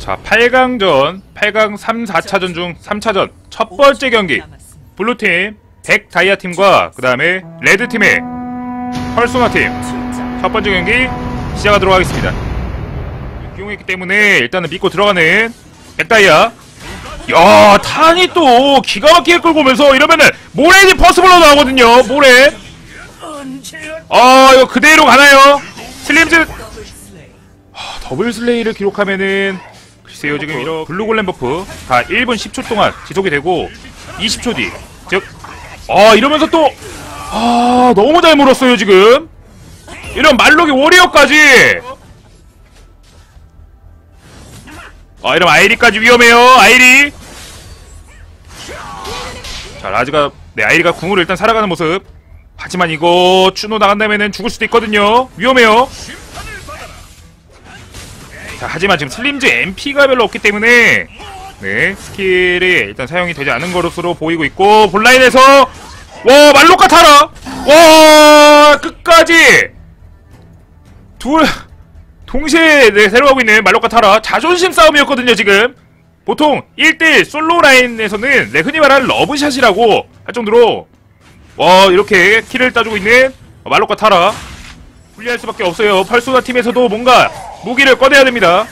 8강전 8강 3, 4차전 중 3차전 첫 번째 경기. 블루팀 백 다이아 팀과 그 다음에 레드팀의 펄소나 팀. 첫 번째 경기 시작하도록 하겠습니다. 기용했기 때문에 일단은 믿고 들어가는 백다이아. 야 탄이 또 기가 막히게 끌고 오면서 이러면은 모렌이 퍼스블로 나오거든요 모렌 아 이거 그대로 가나요? 슬림즈. 하, 더블 슬레이를 기록하면은 글쎄요. 지금 이런 블루 골렘 버프 다 1분 10초 동안 지속이 되고 20초 뒤 즉 아 이러면서 또 아 너무 잘 물었어요 지금. 이런 말록이 워리어까지. 아 이러면 아이리까지 위험해요. 아이리. 자 라즈가 네 아이리가 궁으로 일단 살아가는 모습. 하지만 이거 추노 나간다면은 죽을 수도 있거든요. 위험해요 자 하지만 지금 슬림즈 MP가 별로 없기 때문에 네 스킬이 일단 사용이 되지 않은 것으로 보이고 있고 본라인에서 와 말로카 타라! 와 끝까지! 둘 동시에 네, 데려가고 있는 말로카 타라. 자존심 싸움이었거든요 지금. 보통 1대1 솔로 라인에서는 네, 흔히 말하는 러브샷이라고 할 정도로 와 이렇게 킬을 따주고 있는 말로카 타라 불리할 수밖에 없어요. 펄소나 팀에서도 뭔가 무기를 꺼내야 됩니다.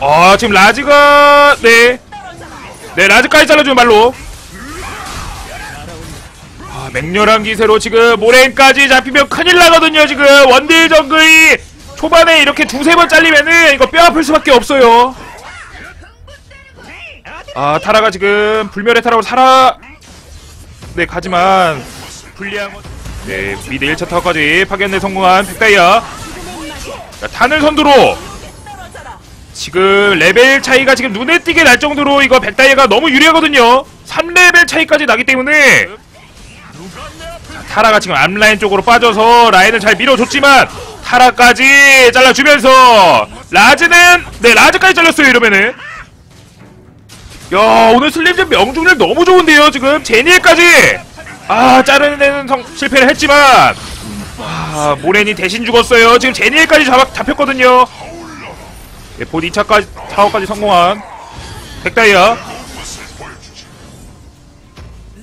아 지금 라즈가 네. 네, 라즈까지 잘라주면 말로. 아, 맹렬한 기세로 지금 모렌까지 잡히면 큰일 나거든요 지금. 원딜 정글이 초반에 이렇게 두세 번 잘리면은 이거 뼈 아플 수밖에 없어요. 아 타라가 지금 불멸의 타라로 살아. 네 가지만 불리한 것- 네 미드 1차 타워까지 파견에 성공한 백다이아. 자, 단을 선두로. 지금 레벨 차이가 지금 눈에 띄게 날 정도로 이거 백다이아가 너무 유리하거든요. 3레벨 차이까지 나기 때문에. 자, 타라가 지금 앞라인 쪽으로 빠져서 라인을 잘 밀어줬지만 타라까지 잘라주면서 라즈는 네 라즈까지 잘렸어요 이러면은. 야 오늘 슬림즈 명중률 너무 좋은데요 지금? 제니엘까지 아 자르는 데는 성, 실패를 했지만 아 모렌이 대신 죽었어요. 지금 제니엘까지 잡, 잡혔거든요. 예, 본 2차까지 타워까지 성공한 백다이아.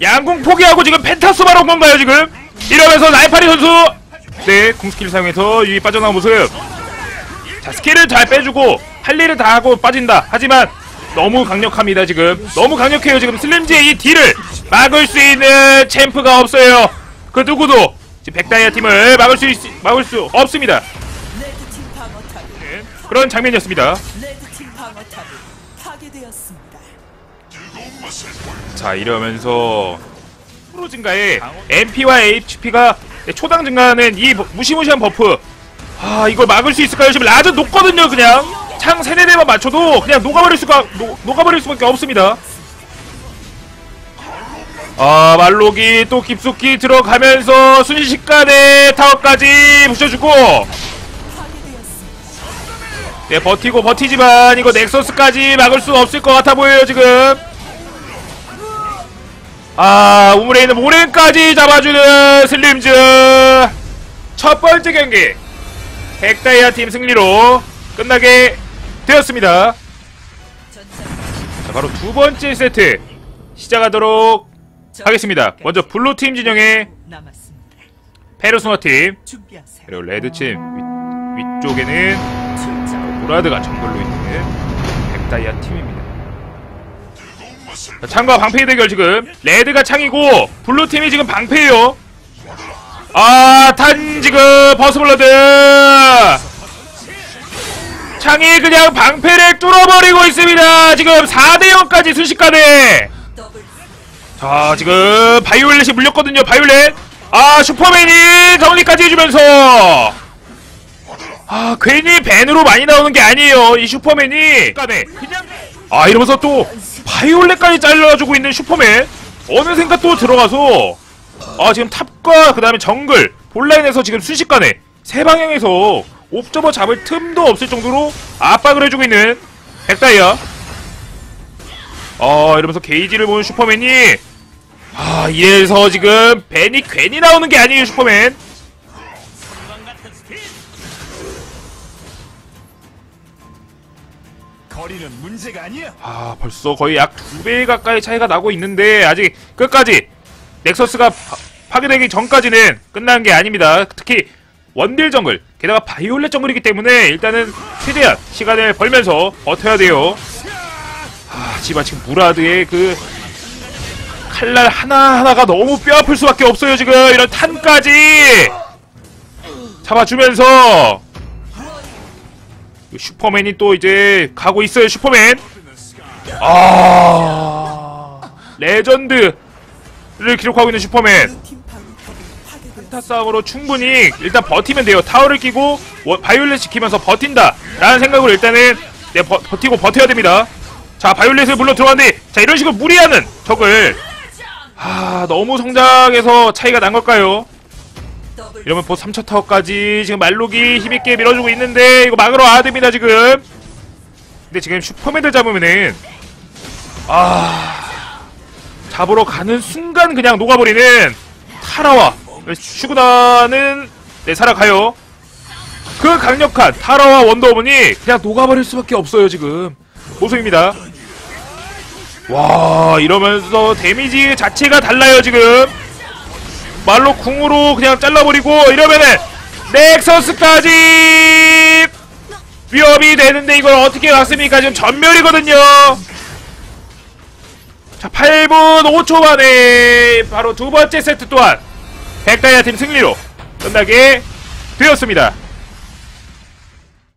양궁 포기하고 지금 펜타스바로 온 건가요 지금? 이러면서 나이파리 선수! 네 궁스킬 사용해서 유이 빠져나온 모습. 자 스킬을 잘 빼주고 할 일을 다 하고 빠진다. 하지만 너무 강력합니다 지금. 너무 강력해요 지금. 슬림즈의 이 딜을 막을 수 있는 챔프가 없어요. 그 누구도 지금 백다이아 팀을 막을 수 있, 막을 수 없습니다. 네, 그런 장면이었습니다. 자 이러면서 프로 증가에 MP와 HP가 초당 증가하는 이 버- 무시무시한 버프. 아 이걸 막을 수 있을까요? 지금 라즈 녹거든요 그냥 창 세네 대만 맞춰도 그냥 녹아버릴 수가 녹, 녹아버릴 수밖에 없습니다. 아 말록이 또 깊숙이 들어가면서 순식간에 타워까지 파괴되었습니다. 네 버티고 버티지만 이거 넥서스까지 막을 수 없을 것 같아 보여요 지금. 아 우물에 있는 모렌까지 잡아주는 슬림즈. 첫 번째 경기. 백다이아 팀 승리로 끝나게 되었습니다 자 바로 두 번째 세트 시작하도록 하겠습니다 먼저 블루팀 진영의 남았습니다. 페르소나 팀 준비하세요. 그리고 레드팀 위, 위쪽에는 출전. 무라드가 정글로 있는 백다이아 팀입니다. 자, 창과 방패 대결 지금 레드가 창이고 블루 팀이 지금 방패예요. 아, 탄 지금 버스블러드 창이 그냥 방패를 뚫어버리고 있습니다. 지금 4대 0까지 순식간에. 자 지금 바이올렛이 물렸거든요 바이올렛. 아 슈퍼맨이 정리까지 해주면서. 아 괜히 밴으로 많이 나오는 게 아니에요 이 슈퍼맨이. 그냥 아 이러면서 또 바이올렛까지 잘라주고 있는 슈퍼맨. 어느샌가 또 들어가서. 아 지금 탑과 그 다음에 정글 본라인에서 지금 순식간에 세 방향에서 옵저버 잡을 틈도 없을 정도로 압박을 해주고 있는 백다이아 어 이러면서 게이지를 보는 슈퍼맨이 아 이래서 지금 벤이 괜히 나오는 게 아니에요 슈퍼맨 거리는 문제가 아니야. 아 벌써 거의 약 두 배 가까이 차이가 나고 있는데 아직 끝까지 넥서스가 파, 파괴되기 전까지는 끝난 게 아닙니다. 특히 원딜 정글 게다가 바이올렛 정글이기 때문에 일단은 최대한 시간을 벌면서 버텨야 돼요. 아 지바 지금 무라드의 그 칼날 하나하나가 너무 뼈아플 수밖에 없어요 지금. 이런 탄까지 잡아주면서 슈퍼맨이 또 이제 가고 있어요 슈퍼맨. 아 레전드를 기록하고 있는 슈퍼맨 파괴되었습니다. 타 싸움으로 충분히 일단 버티면 돼요. 타워를 끼고 워- 바이올렛 지키면서 버틴다 라는 생각으로 일단은 네, 버, 버티고 버텨야 됩니다. 자 바이올렛을 물론 들어왔는데 자 이런 식으로 무리하는 적을 아 너무 성장해서 차이가 난 걸까요? 이러면 보스 3차 타워까지 지금 말록이 힘있게 밀어주고 있는데 이거 막으러 와야 됩니다 지금. 근데 지금 슈퍼맨들 잡으면은 아 잡으러 가는 순간 그냥 녹아버리는 타라와 슈구나는 네 살아가요. 그 강력한 타라와 원더우먼이 그냥 녹아버릴 수밖에 없어요 지금. 모습입니다. 와 이러면서 데미지 자체가 달라요 지금. 말로 궁으로 그냥 잘라버리고 이러면은 넥서스까지 위협이 되는데 이걸 어떻게 막습니까? 지금 전멸이거든요. 자 8분 5초 만에 바로 두 번째 세트 또한 백다이아 팀 승리로 끝나게 되었습니다